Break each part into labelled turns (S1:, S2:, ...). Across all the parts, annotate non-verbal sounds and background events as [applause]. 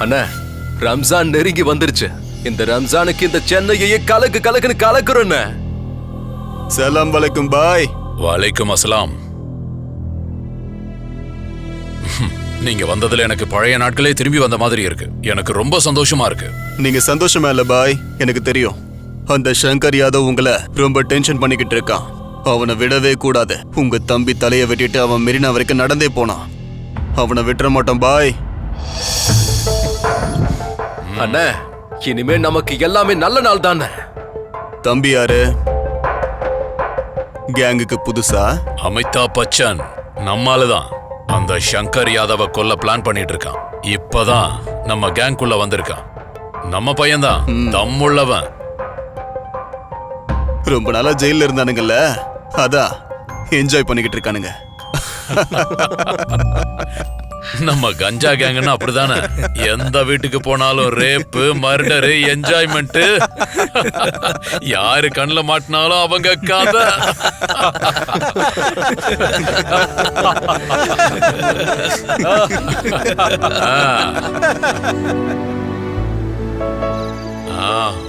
S1: அண்ணா ரம்ஜான் நெருங்கி வந்துருச்சு. இந்த ரம்ஜானுக்கு இந்த சென்னையையே கலக்கு கலக்குன்னு கலக்குறோண்ணே.
S2: சலாம் வலைக்கும் பாய்.
S3: வலைக்கும் அஸ்லாம். நீங்க வந்ததுல எனக்கு பழைய நாட்களே திரும்பி வந்த மாதிரி இருக்கு. எனக்கு ரொம்ப சந்தோஷமா இருக்கு.
S2: நீங்க சந்தோஷமா இல்ல பாய்? எனக்கு தெரியும். அந்த சங்கர் யாதவ் உங்களை ரொம்ப டென்ஷன் பண்ணிக்கிட்டு இருக்கான். அவனை விடவே கூடாது. உங்க தம்பி தலைய வெட்டிட்டு அவன் மெரினா வரைக்கும் நடந்தே போனான். அவனை விட்டுற மாட்டோம் பாய்.
S1: அண்ணா இனிமே நமக்கு எல்லாமே நல்ல நாள் தானே?
S2: தம்பி யாரு? கேங்குக்கு புதுசா?
S3: அமிதாப் பச்சன் நம்மாலதான். அந்த சங்கர் யாதவ கொல்ல பிளான் பண்ணிட்டு இருக்கான் இப்பதான் நம்ம கேங்குள்ள வந்திருக்கான். நம்ம பையன்தான் தம்முள்ளவன்.
S2: ரொம்ப நாளா ஜெயில இருந்தானுங்கல்ல? அதான் என்ஜாய் பண்ணிக்கிட்டு இருக்கானுங்க [laughs]
S3: நம்ம கஞ்சா கேங்குன்னா அப்படிதானே? எந்த வீட்டுக்கு போனாலும் ரேப்பு மர்டரு என்ஜாய்மெண்ட் யாரு கண்ணுல மாட்டினாலும் அவங்க கதை.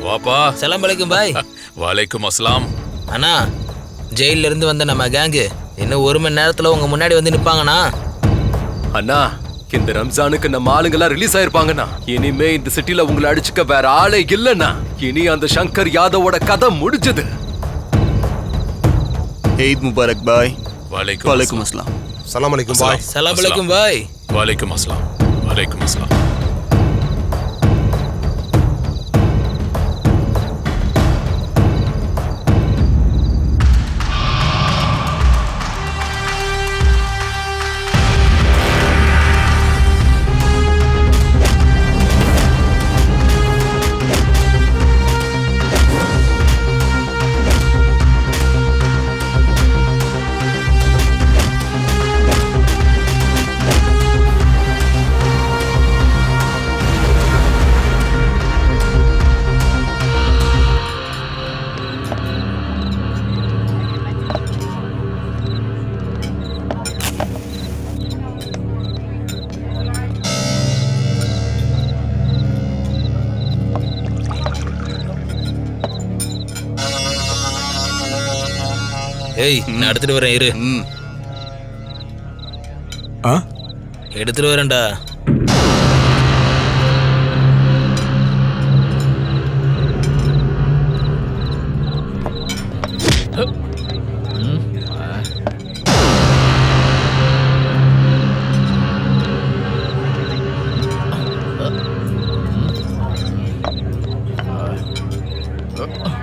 S3: வாப்பா.
S4: சலாம் வலைக்கும் பாய்.
S3: வலைக்கும் அஸ்லாம்.
S4: அண்ணா ஜெயில்ல இருந்து வந்த நம்ம கேங்கு இன்னும் ஒரு மணி நேரத்துல உங்க முன்னாடி வந்து நிப்பாங்கண்ணா.
S1: அண்ணா இந்த ரம்ஜானுக்கு நம்ம ஆளுங்கெல்லாம் ரிலீஸ் ஆயிருப்பாங்கண்ணா. இனிமே இந்த சிட்டில உங்களை அடிச்சுக்க வேற ஆளே இல்லைண்ணா. இனி அந்த சங்கர் யாதவோட கதை முடிஞ்சது.
S2: ஈத் முபாரக் பாய்.
S3: வலைக்கும்
S2: வலைக்கும் அஸ்லாம்.
S5: சலாம் அலைக்கும் பாய்.
S4: சலாம் வலைக்கும் பாய்.
S3: வலைக்கும் அஸ்லாம். வலைக்கும் அஸ்லாம்.
S4: ஏய் நான் எடுத்துட்டு வரேன் இரு.
S2: ஆ?
S4: எடுத்துட்டு வரேன்டா. Oh.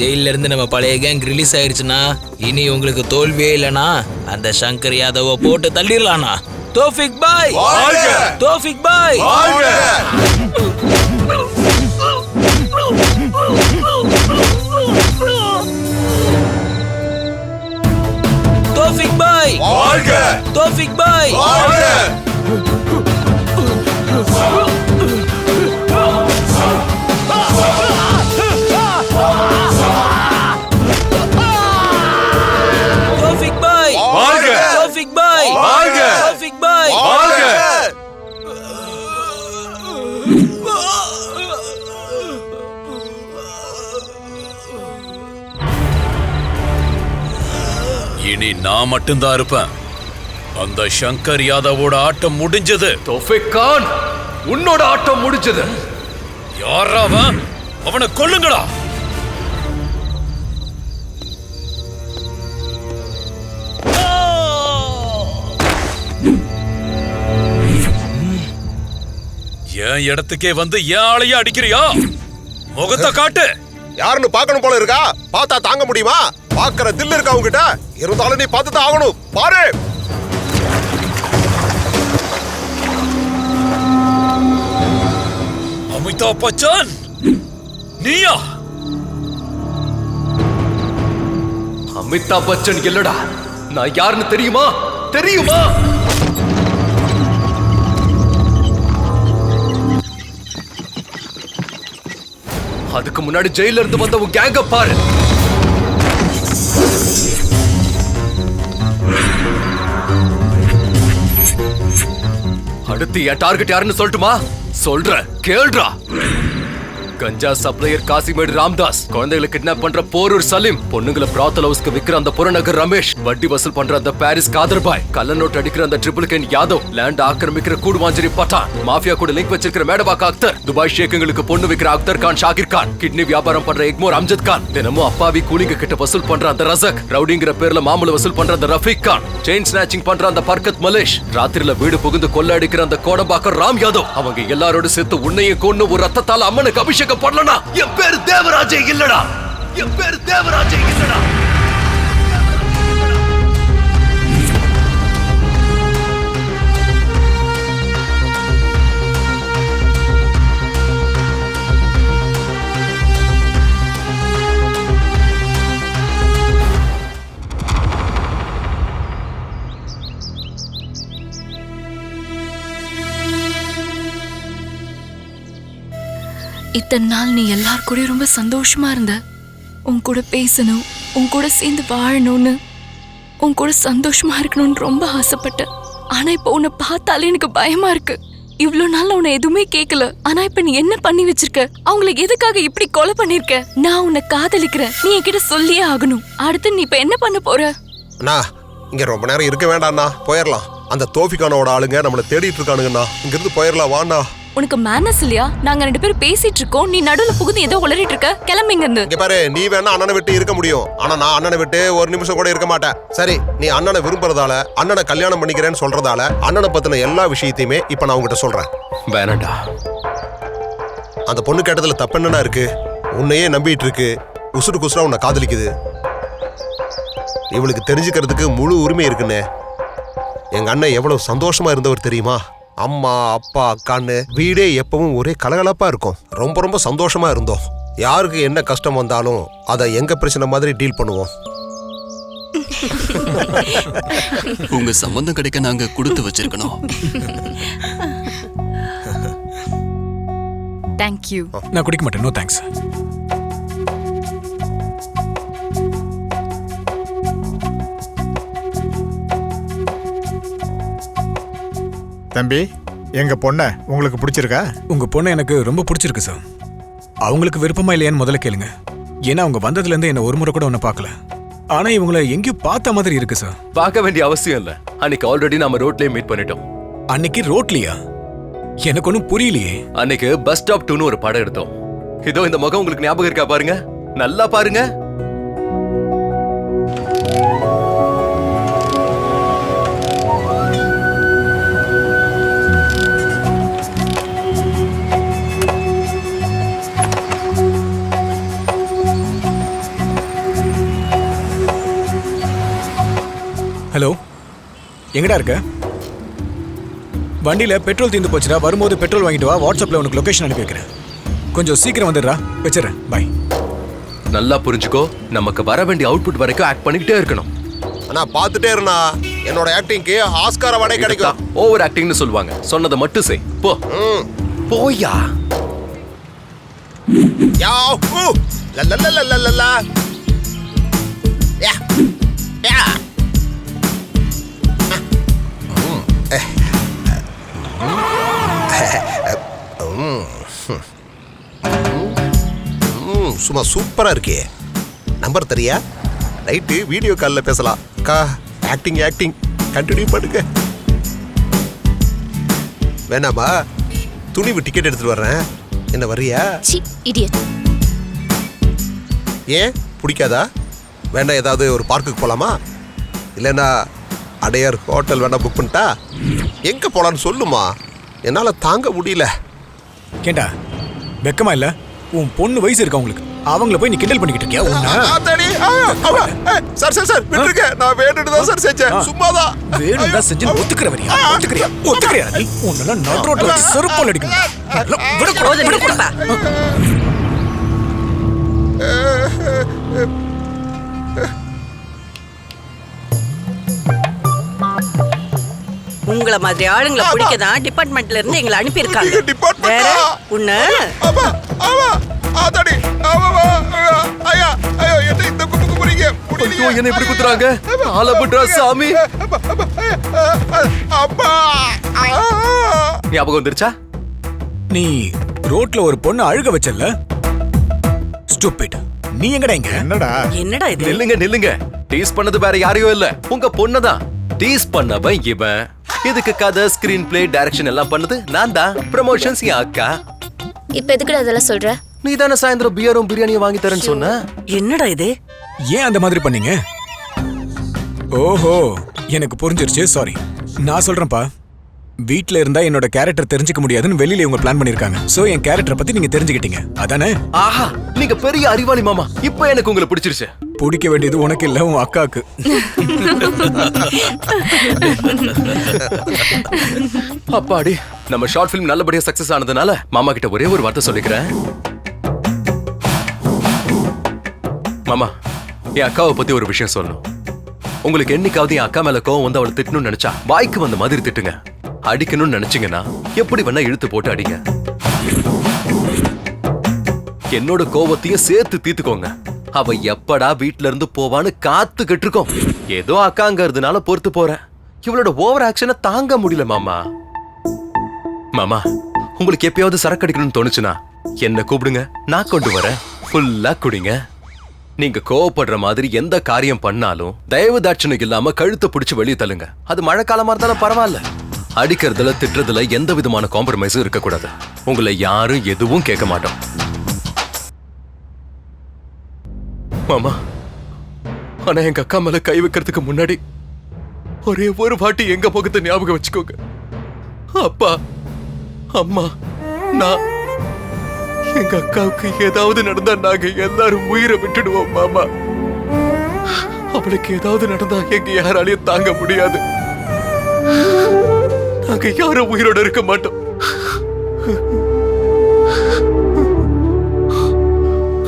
S4: ஜெயில இருந்து நம்ம பழைய கேங் ரிலீஸ் ஆயிருச்சுன்னா இனி உங்களுக்கு தோல்வியே இல்லைனா அந்த சங்கர் யாதவ போட்டு தள்ளிடலானா தோஃபிக் பாய்! தோஃபிக் பாய்! தோஃபிக் பாய்! தோஃபிக் பாய்!
S3: இனி நான் மட்டும்தான் இருப்பேன். அந்த சங்கர் யாதவோட ஆட்டம் முடிஞ்சது.
S1: தோஃபிக் கான் உன்னோட ஆட்டம் முடிஞ்சது.
S3: யாரா அவன் அவனை கொல்லுங்களா என் இடத்துக்கே வந்து என் ஆளையே அடிக்கிறியா? முகத்தை காட்டு.
S5: யாருன்னு பார்க்கணும் போல இருக்கா? பார்த்தா தாங்க முடியுமா? பார்க்கற தில்லு இருக்கா உங்ககிட்ட இருந்தாலும் நீ பார்த்து தான் ஆகணும். பாரு!
S3: அமிதாப் பச்சன்! நீயா?
S1: அமிதாப் பச்சன் இல்லடா. நான் யாருன்னு தெரியுமா? தெரியுமா? அதுக்கு முன்னாடி ஜெயில இருந்து வந்த உன் கேங்க பாரு. அடுத்து என் டார்கெட் யாருன்னு சொல்லட்டுமா? சொல்ற கேள்றா கஞ்சா சப்ளையர் காசிமேடு ராம்தாஸ். குழந்தைகளை கிட்னாப் பண்ற போரூர் சலீம் பொண்ணுங்களை பிராத்தல் ஹவுஸ்க்கு விக்கிற அந்த புறநகர் ரமேஷ் வட்டி வசூல் பண்ற அந்த பாரிஸ் காதர்பாய் கள்ள நோட் அடிக்கிற அந்த ட்ரிபிள் கேன் யாதவ் லேண்ட் ஆக்கிரமிக்கிற கூடுவாஞ்சேரி பட்டான் மாஃபியா கூட லிங்க் வச்சிருக்கிற மேடபாக் அக்தர் துபாய் ஷேக்குங்களுக்கு பொண்ணு விக்கிற அக்தர் கான் ஷாகிர் கான் கிட்னி வியாபாரம் பண்ற எக்மோர் அம்ஜத் கான் தினமும் அப்பாவி கூலிங்க கிட்ட வசூல் பண்ற அந்த ரசக் ரவுடிங்கிற பேர்ல மாமூல வசூல் பண்ற அந்த ரஃபீக் கான் செயின் ஸ்நாச்சிங் பண்ற அந்த பர்கத் மலேஷ் ராத்திரில வீடு புகுந்து கொள்ள அடிக்கிற அந்த கோடம்பாக்கர் ராம் யாதவ் அவங்க எல்லாரோட சேர்த்து உன்னையும் கொன்னு ஒரு ரத்தத்தால் அம்மனுக்கு அபிஷேகம் பண்ணலனா என் பேரு தேவராஜே இல்லடா. என் பேரு தேவராஜே இல்லடா.
S6: இத்தனை நாள் நீ எல்லார் கூடயும் ரொம்ப சந்தோஷமா இருந்த. உன் கூட பேசணும் உன் கூட சேர்ந்து வாழணும்னு உன் கூட சந்தோஷமா இருக்கணும்னு ரொம்ப ஆசைப்பட்டேன் ஆனா இப்போ உன்னை பார்த்தாலே எனக்கு பயமா இருக்கு. இவ்வளோ நாள் உன்னை எதுவுமே கேட்கல ஆனா இப்ப நீ என்ன பண்ணி வச்சிருக்க? அவங்களை எதுக்காக இப்படி கொலை பண்ணிருக்க? நான் உன்னை காதலிக்கிறேன். நீ என்கிட்ட சொல்லியே ஆகணும். அடுத்து நீ இப்ப என்ன பண்ண போற?
S5: அண்ணா இங்க ரொம்ப நேரம் இருக்க வேண்டாம்ண்ணா போயிடலாம் அந்த தோஃபிகானோட ஆளுங்க நம்மளை தேடிட்டு இருக்கானுங்கண்ணா. இங்கிருந்து போயிடலாம் வாண்ணா.
S6: உனக்கு மேனஸ் இல்லையா? நாங்க ரெண்டு பேரும் பேசிட்டு இருக்கோம். நீ நடுவுல புகுந்து ஏதோ உளறிட்டு இருக்க. கிளம்பிங்க இருந்து
S5: இங்க பாரு நீ வேணா அண்ணனை விட்டு இருக்க முடியும். ஆனா நான் அண்ணனை விட்டு ஒரு நிமிஷம் கூட இருக்க மாட்டேன். சரி நீ அண்ணனை விரும்புறதால அண்ணனை கல்யாணம் பண்ணிக்கிறேன்னு சொல்றதால அண்ணனை பத்தின எல்லா விஷயத்தையுமே இப்ப நான் உங்ககிட்ட சொல்றேன்.
S1: வேணாண்டா.
S5: அந்த பொண்ணு கேட்டதுல தப்பு என்னடா இருக்கு? உன்னையே நம்பிட்டு இருக்கு. உசுறு குசுரா உன்னை காதலிக்குது. இவளுக்கு தெரிஞ்சுக்கிறதுக்கு முழு உரிமை இருக்குண்ணே எங்க அண்ணன் எவ்வளவு சந்தோஷமா இருந்தவர் தெரியுமா? அம்மா அப்பா அக்கான்னு வீடே எப்பவும் ஒரே கலகலப்பா இருக்கும். ரொம்ப ரொம்ப சந்தோஷமா இருந்தோம். யாருக்கு என்ன கஷ்டம் வந்தாலும் அதை எங்க பிரச்சனை மாதிரி டீல் பண்ணுவோம். [laughs]
S2: உங்க சம்பந்தம் கிடைக்க நாங்க கொடுத்து வச்சிருக்கணும்.
S6: தேங்க்யூ
S7: நான் குடிக்க மாட்டேன். நோ தேங்க்ஸ்
S8: தம்பி எங்க பொண்ண உங்களுக்கு பிடிச்சிருக்கா?
S7: உங்க பொண்ணு எனக்கு ரொம்ப பிடிச்சிருக்கு சார். அவங்களுக்கு விருப்பமா இல்லையான்னு முதல்ல கேளுங்க. ஏன்னா அவங்க வந்ததுல இருந்து என்ன ஒரு முறை கூட ஒன்ன பார்க்கல. ஆனா இவங்கள எங்கேயும் பார்த்த மாதிரி இருக்கு சார்.
S1: பார்க்க வேண்டிய அவசியம் இல்ல. அன்னைக்கு ஆல்ரெடி நாம ரோட்லயே மீட் பண்ணிட்டோம்.
S7: அன்னைக்கு ரோட்லியா எனக்கு ஒன்றும் புரியலையே.
S1: அன்னைக்கு பஸ் ஸ்டாப் டூன்னு ஒரு படம் எடுத்தோம். இதோ இந்த முகம் உங்களுக்கு ஞாபகம் இருக்கா பாருங்க. நல்லா பாருங்க.
S7: எங்கடா இருக்க? வண்டியில பெட்ரோல் தீர்ந்து போச்சுடா. வரும்போது பெட்ரோல் வாங்கிட்டு வா. வாட்ஸ்அப்ல உனக்கு லொகேஷன் அனுப்பி வைக்கிறேன். கொஞ்சம் சீக்கிரம் வந்துடுறா. வச்சிடுறேன். பை
S1: நல்லா புரிஞ்சுக்கோ. நமக்கு வர வேண்டிய அவுட்புட் வரைக்கும் ஆக்ட் பண்ணிக்கிட்டே இருக்கணும்.
S5: ஆனா பார்த்துட்டே இருந்தா என்னோட ஆக்டிங்க்கு ஆஸ்கார வடை கிடைக்கும்.
S1: ஓவர் ஆக்டிங்னு சொல்லுவாங்க. சொன்னதை மட்டும் செய். போ.
S5: ம்.
S1: போயா
S5: யாஹூ! லலலலலலலா. யா. யா. சும்மா சூப்பரா இருக்கே. நம்பர் தெரியா? நைட்டு வீடியோ காலில் பேசலாம். கா ஆக்டிங் ஆக்டிங் கண்டினியூ பண்ணுங்க. வேணாமா? துணிவு டிக்கெட் எடுத்துட்டு வர்றேன். என்ன
S9: இடியட்
S5: ஏன்? பிடிக்காதா? வேணா ஏதாவது ஒரு பார்க்குக்கு போகலாமா இல்லைன்னா அடையார் ஹோட்டல் வேணா புக் பண்ணிட்டா? எங்கே போகலான்னு சொல்லுமா என்னால் தாங்க முடியல
S7: கேண்டா வெக்கமா இல்ல உன் பொண்ணு வயசு இருக்கா உங்களுக்கு அவங்கள போய் நீ கிண்டல் பண்ணிக்கிட்டு இருக்கியா
S5: சார் சார் சார் விட்டுருங்க நான் வேணுட்டு தான் சார் செஞ்சேன் சும்மாதான்
S7: வேணும் தான் செஞ்சு ஒத்துக்கிற வரியா ஒத்துக்கிறியா ஒத்துக்கிறியா நீ உன்னெல்லாம் நடு ரோட்ல வச்சு செருப்பால் அடிக்கணும் விடக்கூடாது, விடக்கூடாது.
S10: உங்கள மாதிரி ஆளுங்களை பிடிக்க தான் டிபார்ட்மெண்ட்ல இருந்து எங்களை அனுப்பியிருக்காங்க? [laughs] வேற உன்ன
S5: ஆமா ஆமா. ஆத்தாடி ஆமாமா ஐயா ஐயோ என்ன
S1: இப்படி குத்துறாங்க? ஆலப்பட்டா சாமி.
S5: அப்பா
S1: ஞாபகம் வந்துருச்சா?
S7: நீ ரோட்ல ஒரு பொண்ணு அழுக வச்சல்ல? ஸ்டூபிட் நீ எங்கடா இங்க?
S8: என்னடா?
S10: என்னடா இது?
S1: நில்லுங்க நில்லுங்க. டீஸ் பண்ணது வேற யாரையும் இல்ல. உங்க பொண்ணுதான். டீஸ் பண்ணவன் இவன். இதுக்கு கதை ஸ்கிரீன் பிளே டைரக்ஷன் எல்லாம் பண்ணது. நான் தான். ப்ரமோஷன்ஸ் என் அக்கா.
S9: இப்ப எதுக்குடா அதெல்லாம் சொல்ற?
S1: நீ தானே சாயந்தரம் பியரும் பிரியாணியும் வாங்கி தரேன்னு சொன்ன?
S10: என்னடா இது?
S7: ஏன் அந்த மாதிரி பண்ணீங்க? ஓஹோ எனக்கு புரிஞ்சிருச்சு. சாரி நான் சொல்றேன்ப்பா. வீட்ல இருந்தா என்னோட கேரக்டர் தெரிஞ்சுக்க முடியாதுன்னு வெளியில இவங்க பிளான் பண்ணிருக்காங்க. சோ என் கேரக்டரை பத்தி நீங்க தெரிஞ்சுக்கிட்டீங்க. அதானே?
S1: ஆஹா நீங்க பெரிய அறிவாளி மாமா. இப்போ எனக்கு உங்களை பிடிச்சிருச்சு.
S7: பிடிக்க வேண்டியது உனக்கு இல்ல உன் அக்காக்கு.
S1: அப்பாடி நம்ம ஷார்ட் ஃபிலிம் நல்லபடியா சக்சஸ் ஆனதுனால மாமா கிட்ட ஒரே ஒரு வார்த்தை சொல்லிக்கிறேன். மாமா என் அக்காவை பத்தி ஒரு விஷயம் சொல்லணும். உங்களுக்கு என்னைக்காவது என் அக்கா மேல கோவம் வந்து அவளை திட்டணும்னு நினைச்சா வாய்க்கு வந்த மாதிரி திட்டுங்க. அடிக்கணும்னு நினைச்சீங்கன்னா எப்படி வேணா இழுத்து போட்டு அடிங்க. என்னோட கோவத்தையும் சேர்த்து தீத்துக்கோங்க அவ எப்படா வீட்ல இருந்து போவான்னு காத்துக்கிட்டு இருக்கோம் ஏதோ அக்காங்கிறதுனால பொறுத்து போறேன். இவளோட ஓவர் ஆக்ஷனை தாங்க முடியல மாமா. மாமா உங்களுக்கு எப்பயாவது சரக்கு அடிக்கணும்னு தோணுச்சுன்னா என்ன கூப்பிடுங்க. நான் கொண்டு வரேன். ஃபுல்லா குடிங்க. நீங்க கோவப்படுற மாதிரி எந்த காரியம் பண்ணாலும் தயவு தாட்சணம் இல்லாம கழுத்தை பிடிச்சு வெளியே தள்ளுங்க. அது மழை காலமா இருந்தாலும் பரவாயில்ல. அடிக்கிறதுல திட்டுறதுல எந்த விதமான காம்ப்ரமைஸும் இருக்கக்கூடாது. உங்களை யாரும் எதுவும் கேட்க மாட்டோம். மாமா ஆனா எங்க அக்கா மேல கை வைக்கிறதுக்கு முன்னாடி ஒரே ஒரு வாட்டி எங்க முகத்தை ஞாபகம் வச்சுக்கோங்க. அப்பா அம்மா நான் எங்க அக்காவுக்கு ஏதாவது நடந்தா நாங்க எல்லாரும் உயிரை விட்டுடுவோம் மாமா. அவளுக்கு ஏதாவது நடந்தா எங்க யாராலையும் தாங்க முடியாது. அங்க யாரும் உயிரோட இருக்க மாட்டோம்.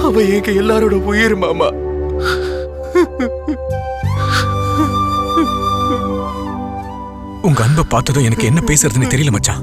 S1: அவ எங்க எல்லாரோட உயிர் மாமா?
S7: உங்க அன்பை பார்த்ததும் எனக்கு என்ன பேசுறதுன்னு தெரியல மச்சான்.